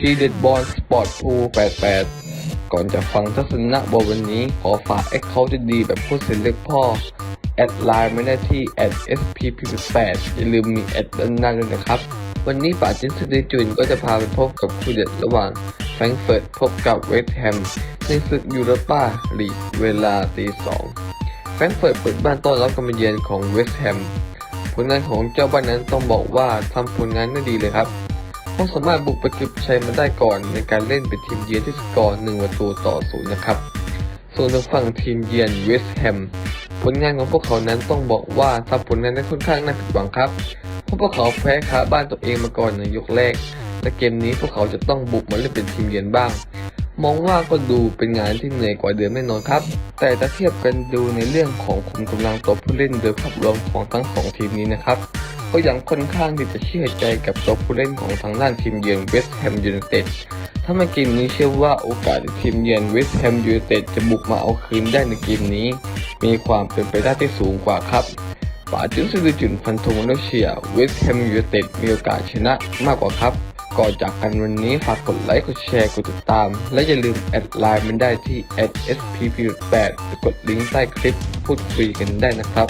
ทีเด็ดบอลสปอร์ตพู88 ก่อนจะฟังทัศนะบอลวันนี้ ขอฝากแอคเคาท์ดีๆแบบโคตรเซเล็กพ่อ แอดไลน์ไม่ได้ที่แอด @spp8 อย่าลืมมีแอดด้านหน้าด้วยนะครับ วันนี้ป่าจินสตีจุนก็จะพาไปพบกับคู่เด็ดระหว่างแฟรงเฟิร์ตพบกับเวสต์แฮมในศึกยูโรปาลีกเวลาตีสองแฟรงเฟิร์ตเปิดบ้านต้อนรับการมาเยือนของเวสต์แฮมผลงานของเจ้าบ้านนั้นต้องบอกว่าทำผลงานได้ดีเลยครับ เพราสามารถบุกไปเก็บชัยมาได้ก่อนในการเล่นเป็นทีมเยือนที่สกอร์1ประตูต่อศูนย์นะครับ ส่วนทางฝั่งทีมเยือนเวสต์แฮมผลงานของพวกเขานั้นต้องบอกว่าทำผลงานได้ค่อนข้างน่าผิดหวังครับเพราะพวกเขาแพ้คาบ้านตัวเองมาก่อนในยกแรก และเกมนี้พวกเขาจะต้องบุกมาเล่นเป็นทีมเยือนบ้าง มองว่าก็ดูเป็นงานที่เหนื่อยกว่าเดิมแน่นอนครับ แต่ถ้าเทียบกันดูในเรื่องของคุมกำลังตัวผู้เล่นโดยภาพรวมของทั้งสองทีมนี้นะครับ ก็ยังค่อนข้างที่จะเชื่อใจกับตัวผู้เล่นของทางด้านทีมเยือนเวสต์แฮมยูไนเต็ดถ้าในเกมนี้เชื่อว่าโอกาสที่ทีมเยือนเวสต์แฮมยูไนเต็ดจะบุกมาเอาคืนได้ในเกมนี้ มีความเป็นไปได้ที่สูงกว่าครับป่าจึงสุดจุนฟันธงและเชียร์เวสต์แฮมยูไนเต็ดมีโอกาสชนะมากกว่าครับ ก่อนจากกันวันนี้ฝากกดไลค์กดแชร์กดติดตาม และอย่าลืมแอดไลน์มันได้ที่ @spp8 กดลิงก์ใต้คลิปพูดคุยกันได้นะครับ